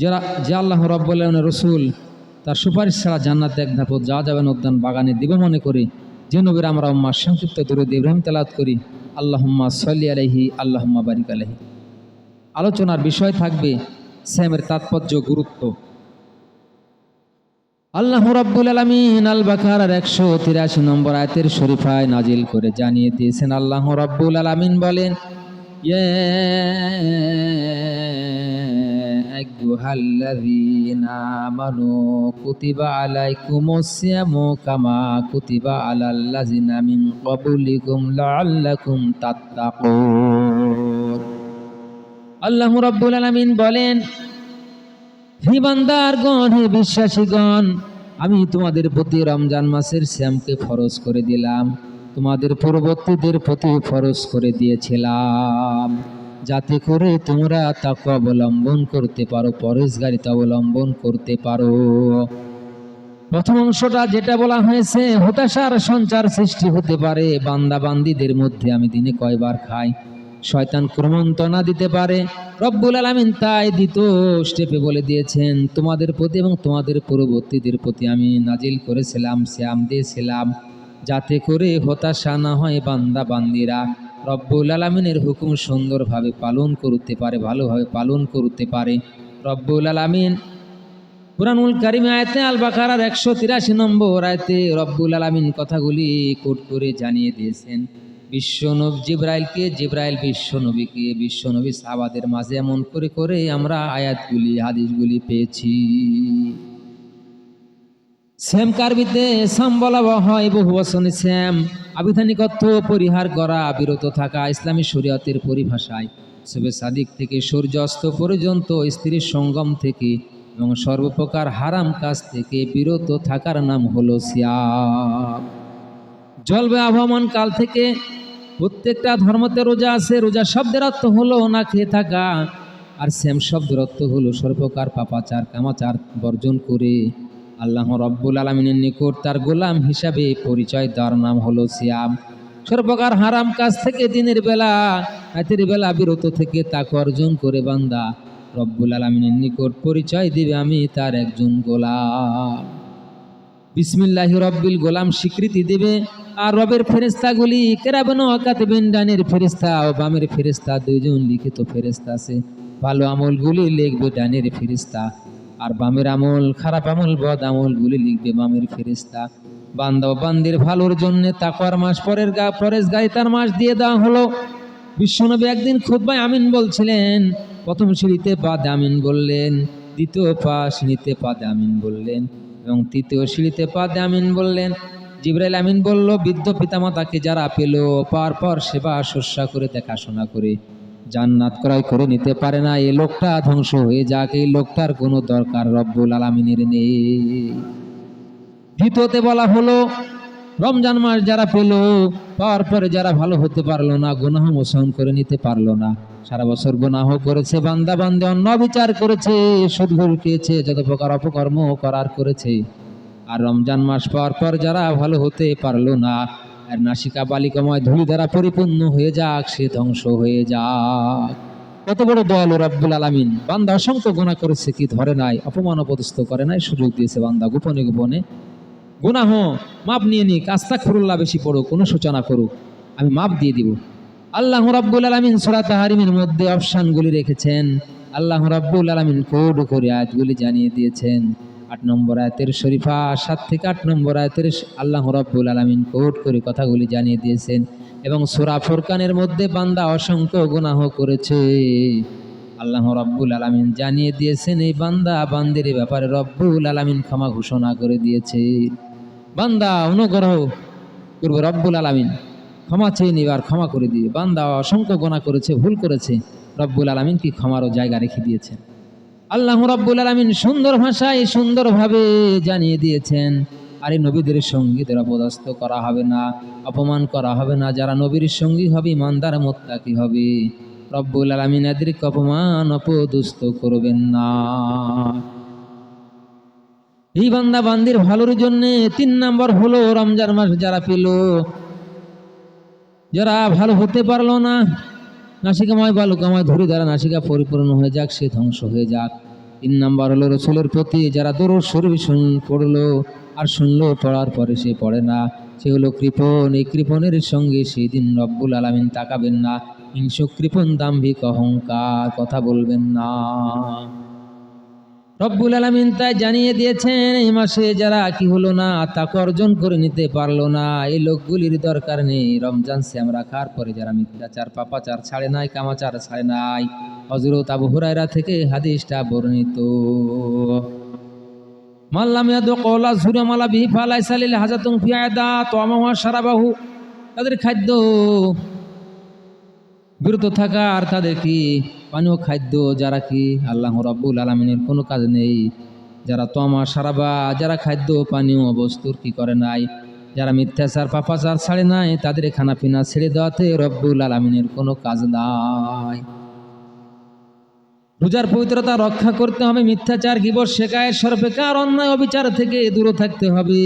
যারা, যে আল্লাহ রব্বুল্লাহ রসুল, তার সুপারিশ ছাড়া জান্নাতে এক ধাপ যা যাবেন উদ্যান বাগানে দিব মনে করি। যে নবীর আমরা উম্মা সংক্ষিপ্ত দরুদ ইব্রাহিম তেলাত করি। আল্লাহম্মা সল্লি আলহি আল্লাহম্মা বারিক আলহি আলোচনার বিষয় থাকবে শ্যামের তাৎপর্য গুরুত্ব। আল্লাহ রাব্বুল আলামিন আল বাকারার একশো তিরাশি নম্বর আয়তের শরীফায় নাজিল করে জানিয়ে দিয়েছেন, আল্লাহ রাব্বুল আলামিন বলেন, ইয়া আইয়ুহাল্লাযীনা আমানু কুতিবা আলাইকুমুস সিয়ামু কামা কুতিবা আলাল্লাযিনা মিন ক্বাবলিকুম লাআল্লাকুম তাত্তাকুন আল্লাহ রাব্বুল আলামিন বলেন, হে বান্দারগণ হে বিশ্বাসীগণ, আমি তোমাদের প্রতি রমজান মাসের শ্যামকে ফরজ করে দিলাম। তোমাদের পূর্ববর্তীদের প্রতি ফরজ করে দিয়েছিলাম। যাতে করে তোমরা তাকে অবলম্বন করতে পারো পরেশগারিতা অবলম্বন করতে পারো। প্রথম অংশটা যেটা বলা হয়েছে, হতাশার সঞ্চার সৃষ্টি হতে পারে বান্দা বান্দিদের মধ্যে আমি দিনে কয়বার খাই। শয়তান ক্রমন্তনা দিতে পারে, রব্বুল আলামিন তাই দ্বিতীয় স্টেপে বলে দিয়েছেন, তোমাদের প্রতি এবং তোমাদের পূর্ববর্তীদের প্রতি আমি নাজিল করেছিলাম, শ্যাম দিয়েছিলাম, যাতে করে হতাশা না হয় বান্দা বান্দিরা রব্বুল আলামিনের হুকুম সুন্দরভাবে পালন করতে পারে, ভালোভাবে পালন করতে পারে। রব্বুল আলামিন কুরআনুল কারিম আয়াতে আল বাকারার একশো তিরাশি নম্বর আয়াতে রব্বুল আলামিন কথাগুলি কোট করে জানিয়ে দিয়েছেন। বিশ্বনব জিব্রাইলকে, জিব্রাইল বিশ্বনবীকে, বিশ্বনবী সাহাবাদের মাঝে এমন করে করে আমরা আয়াতগুলি, হাদিসগুলি পেয়েছি। শ্যাম কার্বিতে শ্যাম বলা হয় বহু বচনে শ্যাম। আবিধানিকত্ব পরিহার করা, বিরত থাকা, ইসলামী শরীয়তের পরিভাষায়। সবে সাদিক থেকে সূর্য অস্ত পর্যন্ত স্ত্রীর সঙ্গম থেকে এবং সর্বপ্রকার হারাম কাজ থেকে বিরত থাকার নাম হলো সিয়াম জলবায়ু আবহমান কাল থেকে প্রত্যেকটা ধর্মতে রোজা আছে, রোজা শব্দের অর্থ হলো না খেয়ে থাকা। আর শ্যাম শব্দের অর্থ হলো সর্বপ্রকার পাপাচার, কামাচার বর্জন করে। আল্লাহ রব্বুল আলমিনের নিকট তার গোলাম হিসাবে পরিচয় দেওয়ার নাম হলো সিয়াম। সর্বপ্রকার হারাম কাজ থেকে দিনের বেলা, রাতের বেলা বিরত থেকে তাকে অর্জন করে বান্দা রব্বুল আলমিনের নিকট পরিচয় দিবে আমি তার একজন গোলাম। বিসমিল্লাহ রব্বিল গোলাম স্বীকৃতি দেবে, আর রবের ফেরেস্তাগুলি কেরাবেন কাতেবেন ডানের ফেরেস্তা ও বামের ফেরেস্তা দুইজন লিখিত ফেরেস্তা আছে। ভালো আমলগুলি লিখবে ডানের ফেরেস্তা আর বামের আমল খারাপ আমল, বদ আমলগুলি লিখবে বামের ফেরেস্তা বান্দা বান্দির ভালোর জন্য তাকওয়ার মাস, পরের গা পরেশ গায়ে তার মাস দিয়ে দেওয়া হলো। বিশ্বনবী একদিন খুদ্ায় আমিন বলছিলেন, প্রথম সিঁড়িতে পাদে আমিন বললেন, দ্বিতীয় পা সিঁড়িতে পাদে আমিন বললেন এবং তৃতীয় সিঁড়িতে পাদে আমিন বললেন। জিব্রাইল আমিন বলল, বৃদ্ধ পিতামাতাকে যারা পেল, পর পর সেবা, শস্যা করে, দেখাশোনা করে জান্নাত ক্রয় করে নিতে পারে না এই লোকটা ধ্বংস। হয়ে যাক, এই লোকটার কোনো দরকার রব্বুল আলমিনের নেই। দ্বিতীয়তে বলা হলো, রমজান মাস যারা পেল পাওয়ার পরে যারা ভালো হতে পারল না, গুনাহ মোচন করে নিতে পারল না। সারা বছর গুনাহ করেছে, বান্দা বান্দে অন্য বিচার করেছে, সুদ ঘুর খেয়েছে, যত প্রকার অপকর্ম করার করেছে। আর রমজান মাস পাওয়ার পর যারা ভালো হতে পারল না আর নাসিকা বালিকাময় ধুলি দ্বারা পরিপূর্ণ হয়ে যাক, সে ধ্বংস হয়ে যাক। কত বড় দয়ালু রব্বুল আলামিন। বান্দা অসংখ্য গুণা করেছে, কি ধরে নাই? অপমান অপদস্থ করে নাই, সুযোগ দিয়েছে বান্দা গোপনে গোপনে। গুনাহ মাপ নিয়ে নিক আস্তা খুরুল্লাহ বেশি পড়ুক, কোনো সূচনা করুক। আমি মাপ দিয়ে দিব। আল্লাহ রাব্বুল আলামিন সূরা তাহারিমের মধ্যে অপশানগুলি রেখেছেন। আল্লাহ রাব্বুল আলামিন কোড করে আয়াতগুলি জানিয়ে দিয়েছেন। আট নম্বর আয়াতের শরীফা, সাত থেকে আট নম্বর আয়াতের আল্লাহ রাব্বুল আলামিন কোট করে কথাগুলি জানিয়ে দিয়েছেন। এবং সূরা ফোরকানের মধ্যে বান্দা অসংখ্য গুনাহ করেছে। আল্লাহ রব্বুল আলামিন জানিয়ে দিয়েছেন, এই বান্দা বান্দের ব্যাপারে রব্বুল আলামিন ক্ষমা ঘোষণা করে দিয়েছে। বান্দা অনুগ্রহ করব রব্বুল আলামিন। ক্ষমা চেয়ে নিবার ক্ষমা করে দিয়ে। বান্দা অসংখ্য গোনা করেছে, ভুল করেছে। রব্বুল আলামিন কি ক্ষমারও জায়গা রেখে দিয়েছেন? আল্লাহ রব্বুল আলামিন সুন্দর ভাষায় সুন্দরভাবে জানিয়ে দিয়েছেন, আর এই নবীদের সঙ্গীদের অপদস্থ করা হবে না, অপমান করা হবে না, যারা নবীর সঙ্গী হবে, ইমানদার, মোত্তাকি হবে। রব্বুল আলামিন এদেরকে অপমান, অপদস্থ করবেন না। এই বান্দা বান্দির ভালোর জন্য তিন নম্বর হলো রমজান মাস যারা পেল, যারা ভালো হতে পারল না নাসিকাময় বালুকাময় ধরে যারা নাসিকা পরিপূর্ণ হয়ে যাক, সে ধ্বংস হয়ে যাক। তিন নাম্বার হলো রসুলের প্রতি যারা দরুদ শরীফ শুন পড়ল আর শুনল, পড়ার পরে সে পড়ে না। সে হলো কৃপণ, এই কৃপণের সঙ্গে সেদিন রব্বুল আলামিন তাকাবেন না। হিংস কৃপণ, দাম্ভিক অহংকার, কথা বলবেন না। রব্বুল আলামিন তাই জানিয়ে দিয়েছেন, এই মাসে যারা কি হলো না, তাকে অর্জন করে নিতে পারল না। এই লোকগুলির দরকার নেই। রমজান শ্যাম রাখার পরে যারা মিথ্যাচার, পাপাচার ছাড়ে নাই, কামাচার ছাড়ে নাই হজরত আবু হুরায়রা থেকে হাদিসটা বর্ণিত। মাল্লাম ইয়াদু কওলা সুরা মালা বিহি ফালাই সালিল হাজাতুন ফিয়াদা তোয়ামা সারাবাহু তাদের খাদ্য বিরত থাকা আর তাদের কি পানীয় খাদ্য, যারা কি আল্লাহ রব্বুল আলমিনের কোনো কাজ নেই, যারা তমা সারাবা, যারা খাদ্য পানীয় বস্তুর কি করে নাই, যারা মিথ্যাচার, পাপাচার ছাড়ে নাই, তাদের খানা পিনা ছেড়ে দেওয়াতে রব্বুল আলমিনের কোনো কাজ নাই। রোজার পবিত্রতা রক্ষা করতে হবে, মিথ্যাচার গিবস শেখায় সর্বেকার অন্যায় অবিচার থেকে দূরে থাকতে হবে,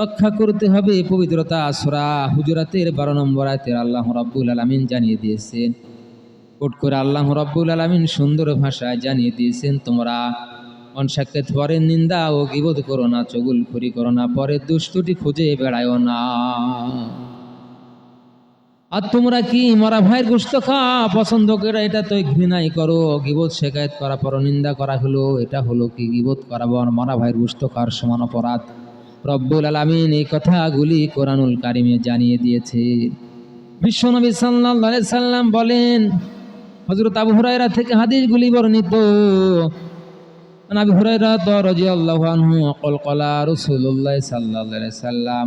রক্ষা করতে হবে পবিত্রতা সুরা হুজুরাতের বারো নম্বর আয়তের আল্লাহ রাব্বুল আলমিন জানিয়ে দিয়েছেন। কোট করে আল্লাহ রব্বুল আলমিন সুন্দর ভাষায় জানিয়ে দিয়েছেন, তোমরা অনসাক্ষেত পরে নিন্দা ও গিবোধ করো না, চগুল খুরি করো না, পরে দুষ্টুটি খুঁজে বেড়ায়ও না। আর তোমরা কি মরা ভাইয়ের গোস্ত খা পছন্দ করে এটা তো ঘৃণাই করো গিবোধ শেখায়ত করা পর নিন্দা করা হলো, এটা হলো কি গিবোধ করাবো? আর মরা ভাইয়ের গোস্ত খাওয়ার সমান অপরাধ। রব্বুল আলমিন এই কথাগুলি কোরআনুল কারিমে জানিয়ে দিয়েছে। বিশ্বনবী সাল্লাহ সাল্লাম বলেন হজরত আবু হুরাইরা থেকে হাদিসগুলি বর্ণিত। আবু হুরাইরা তো রাজি আল্লাহানহু কলকলা রসুল্লাহ সাল্লাহ সাল্লাম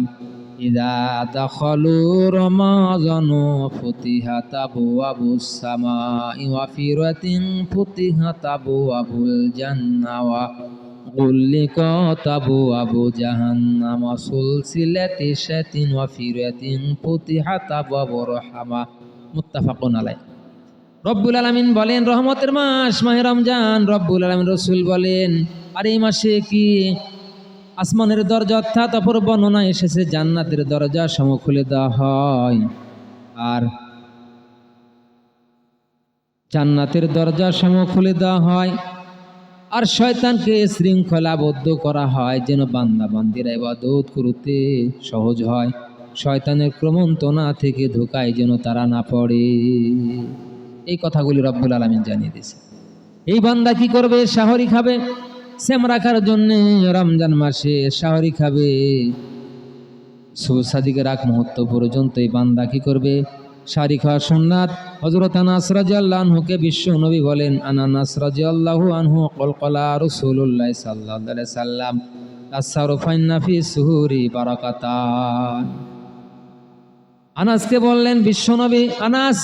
ইদা দাখলু রমাজানু ফুতিহাত আবুয়াবুস সামাই ফুতিহাত আবুয়াবুল জান্নাহ ওয়া ফিরাতিন ফুতিহাত আবু রহমা। মুত্তাফাকুন আলাইহি। রব্বুল আলমিন বলেন, রহমতের মাস, মাহে রমজান, রব্বুল আলমিন রসুল বলেন, আর এই মাসে কি আসমানের দরজা অর্থাৎ অপর বর্ণনা এসেছে, জান্নাতের দরজা সম খুলে দেওয়া হয়। আর জান্নাতের দরজা সম খুলে দেওয়া হয়। আর শয়তানকে শৃঙ্খলাবদ্ধ করা হয়, যেন বান্দা বান্দিরা এবাদত করতে সহজ হয়। শয়তানের ক্রমন্তনা থেকে ধোকায় যেন তারা না পড়ে। এই কথাগুলি রব্বুল আলমিন জানিয়ে দিয়েছে। এই বান্দা কি করবে? শাহরি খাবে? শ্যাম রাখার জন্য রমজান মাসে শাহরি খাবে। সুসাদিকের আগ মুহূর্ত পর্যন্ত এই বান্দা কি করবে? শাহরি খাওয়া সুন্নাত। হজরত আনাস আনহুকে বিশ্ব নবী বলেন আনানাস রাজিয়াল্লাহু আনহু কলকলা রসুল্লাহ সাল্লাহ সাল্লাম তাসারুফাইন্নাফি সুহুরি বারাকাতান। আনাসকে বললেন বিশ্বনবী আনাস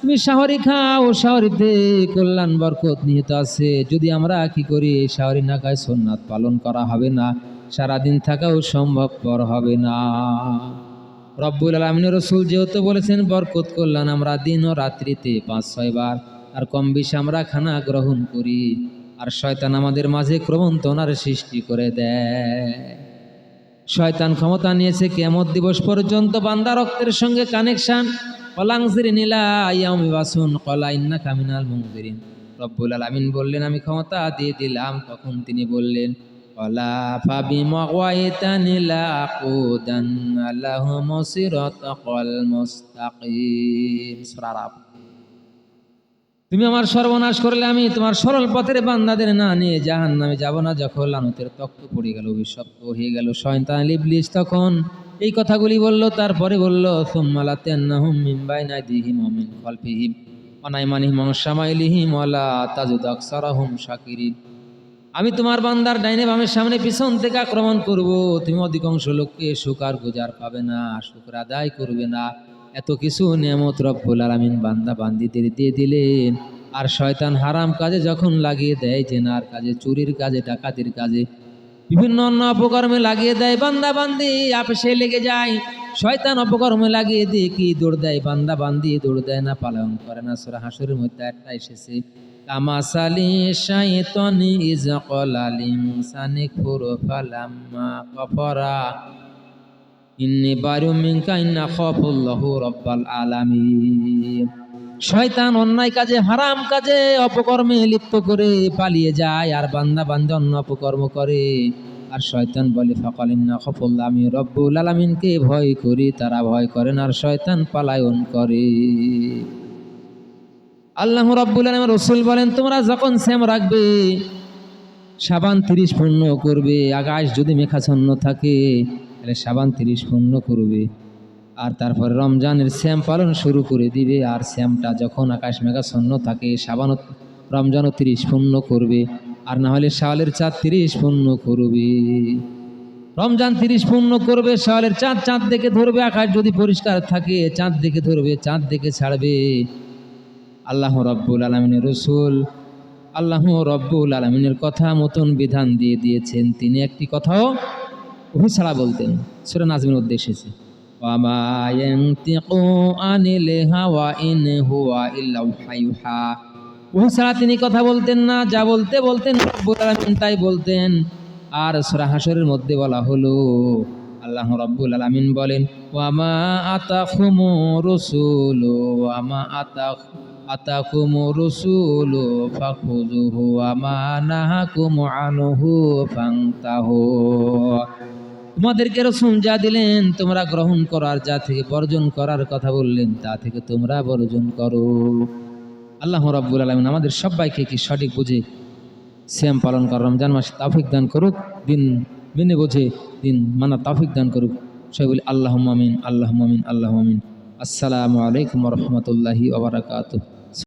তুমি শাহরি খাও, শাহরিতে কল্যাণ বরকত নিহিত আছে। যদি আমরা কি করি এই শাহরি না খাই সোননাথ পালন করা হবে না, সারাদিন থাকাও সম্ভবপর হবে না। রব্বুল আলমিনের রসুল যেহেতু বলেছেন, বরকত, কল্যাণ আমরা দিন ও রাত্রিতে পাঁচ, ছয় বার, আর কম বেশি আমরা খানা গ্রহণ করি, আর শয়তান আমাদের মাঝে ক্রমন্তনার সৃষ্টি করে দেয়। শয়তান ক্ষমতা নিয়েছে কেমত দিবস পর্যন্ত বান্দা রক্তের সঙ্গে কানেকশন কলাংজির নীলা বাসুন কামিনাল বললেন, আমি ক্ষমতা দিয়ে দিলাম, তখন তিনি বললেন কলা নীলা আরাফ। তুমি আমার সর্বনাশ করলে, আমি তোমার সরল পথের বান্দাদের না নিয়ে জাহান নামে যাব না, যখন লানতের তক্ত পড়ে গেল, অভিশপ্ত হয়ে গেল, শয়তান লিবলিস তখন এই কথাগুলি বলল, তারপরে বলল আমি তোমার বান্দার ডাইনে বামের সামনে পিছন থেকে আক্রমণ করব। তুমি অধিকাংশ লোককে শুকার গুজার পাবে না শুক্র আদায় করবে না। এত কিছু নিয়ামত রব্বুল আলামিন বান্দা বান্দিদের দিয়ে দিলেন। আর শয়তান হারাম কাজে যখন লাগিয়ে দেয়, জেনার কাজে, চুরির কাজে, ডাকাতির কাজে বিভিন্ন অন্য অপকর্মে লাগিয়ে দেয় বান্দা বান্দি আপসে লেগে যায়। শয়তান অপকর্মে লাগিয়ে দিয়ে কি দৌড় দেয়? বান্দা বান্দি দৌড় দেয় না, পালন করে না। সুরা হাসুরের মধ্যে একটা এসেছে। কামাসালি শাইতানি ইজ কলালিম সানি খুরু ফালাম্মা কফরা। ইন্নি বারু মিনকা ইন্না খাফুল্লাহু রাব্বাল আলামিন। শয়তান অন্যায় কাজে, হারাম কাজে অপকর্মে লিপ্ত করে পালিয়ে যায়, আর বান্দা বান্দা অন্য অপকর্ম করে। আর শয়তান বলে ফকালিন্না সফল আমি রব্বুল আলমিনকে ভয় করি, তারা ভয় করেন আর শয়তান পালায়ন করে। আল্লাহ রব্বুল আলম রসুল বলেন, তোমরা যখন শ্যাম রাখবে, সাবান তিরিশ পূর্ণ করবে, আকাশ যদি মেঘাচ্ছন্ন থাকে, তাহলে সাবান তিরিশ পূর্ণ করবে। আর তারপরে রমজানের শ্যাম পালন শুরু করে দিবে, আর শ্যামটা যখন আকাশ মেঘাচ্ছন্ন থাকে সাবানও রমজানও তিরিশ পূর্ণ করবে, আর না হলে শাওয়ালের চাঁদ তিরিশ পূর্ণ করবে। রমজান তিরিশ পূর্ণ করবে শাওয়ালের চাঁদ চাঁদ দেখে ধরবে, আকাশ যদি পরিষ্কার থাকে, চাঁদ দেখে ধরবে, চাঁদ দেখে ছাড়বে। আল্লাহ রব্বুল আলমিনের রসুল, আল্লাহ রব্বুল আলমিনের কথা মতন বিধান দিয়ে দিয়েছেন। তিনি একটি কথাও ছাড়া বলতেন। সেটা নাজমিন উদ্দেশ্য وما ينطق عن الهوى إن هو إلا وحي يوحى ওহি ছাড়া তিনি কথা বলতেন না যা বলতে বলতেন রব্বুল আলামিন তাই বলতেন আর সূরা হাশরের মধ্যে বলা হলো আল্লাহ রাব্বুল আলামিন বলেন ওয়ামা আতাকুমু রাসূলু ওয়ামা আতাক আতাকুমু রাসূলু ফাখুযুহু ওয়ামা নাহাকুমু আনহু ফান্তাহু তোমাদেরকে রসুন যা দিলেন, তোমরা গ্রহণ করার যা থেকে বর্জন করার কথা বললেন, তা থেকে তোমরা বর্জন করো। আল্লাহ রাব্বুল আলমিন আমাদের সবাইকে কি সঠিক বুঝে শ্যাম পালন কর রমজান মাসে তাফিক দান করুক, দিন মেনে বোঝে দিন মানা তাফিক দান করুক। সবাই বলি আল্লাহ মামিন আল্লাহ মামিন আল্লাহ মামিন আসসালামু আলাইকুম রহমতুল্লাহি ওবরাকাতুহ